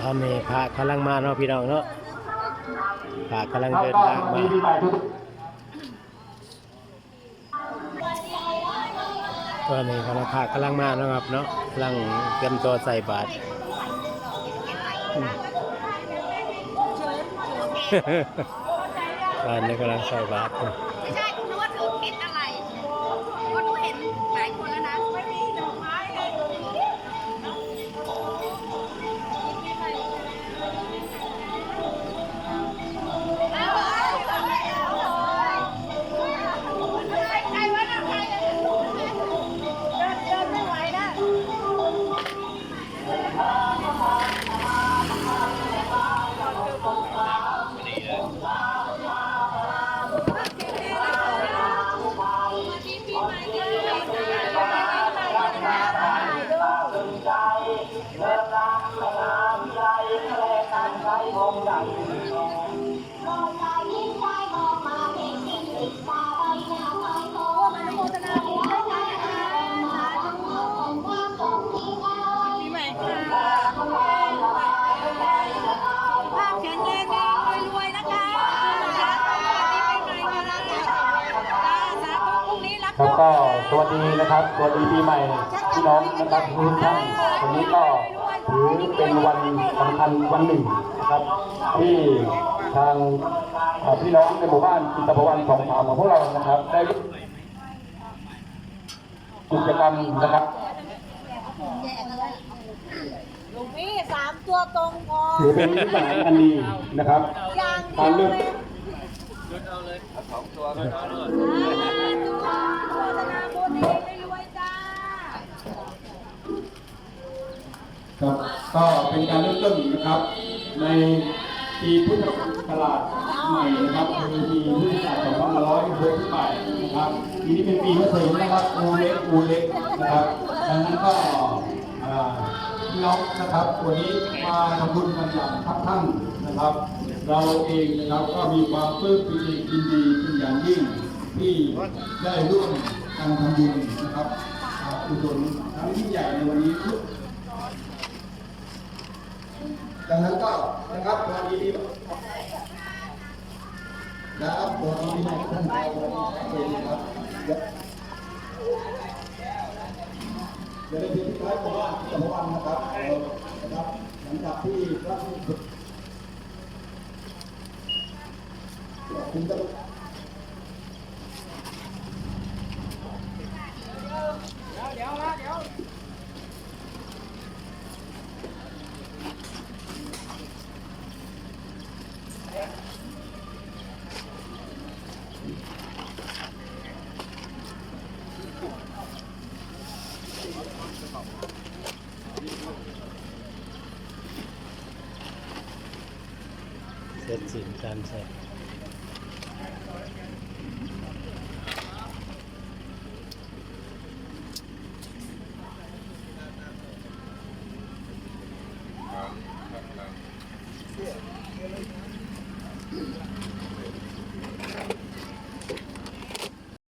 ตอนนี้พระกำลังมาเนาะพี่น้องเนาะพระกำลังเดินทางมากตอนนี้คณะพระกำลังมาเนาะครับเนาะกำลังเตรียมตัวใส่บาตรอืมตอนนี้กำลังใส่บาตรไม่ใช่คุณว่าถือเพชรอะไรเพราะหนูเห็นหลายคนแล้วนะ ปีใแล้วก็สวัสดีนะครับสวัสดีปีใหม่พี่น้องนะครับทุกท่านวันนี้ก็ถือเป็นวันสำคัญวันหนึ่งนะครับ ที่ทางเอ่อพี่น้องในหมู่บ้านกิตภวันสองสามของพวกเรานะครับ ได้กิจกรรมนะครับหลวงพี่สามตัวตรงพอถือเป็นนิสัยอันดีนะครับอย่างการเดีเลืยอวกเลยโฆษณาบุญดีรวยๆจ้า ครับก็เป็นการเริ่มต้นนะครับ ในปีพุทธศักราชใหม่นะครับคือปีพุทธศักราช2568นะครับปีนี้เป็นปีมะเสงนะครับอูเล็กอูเล็กนะครับดังนั้นก็พี่น้องนะครับวันนี้มาทำบุญกันอย่างทับท่านนะครับ เราเองนะครับก็มีความปลื้มปิติยินดีเป็นอย่างยิ่งที่ได้ร่วมกันทำบุญนะครับอ่ากุศลครั้งยิ่งใหญ่ในวันนี้ ดังนั้นก็นะครับสวัสดีปีนะครับสวัสดีปีใหม่ทุกท่านครับสวัสดีครับเดี๋ยวเดี๋ยวในปีที่ท้ายของว่าที่สมวันนะครับนะครับหลังจากที่พระคุณจะ เสร็จสิ้นการใส่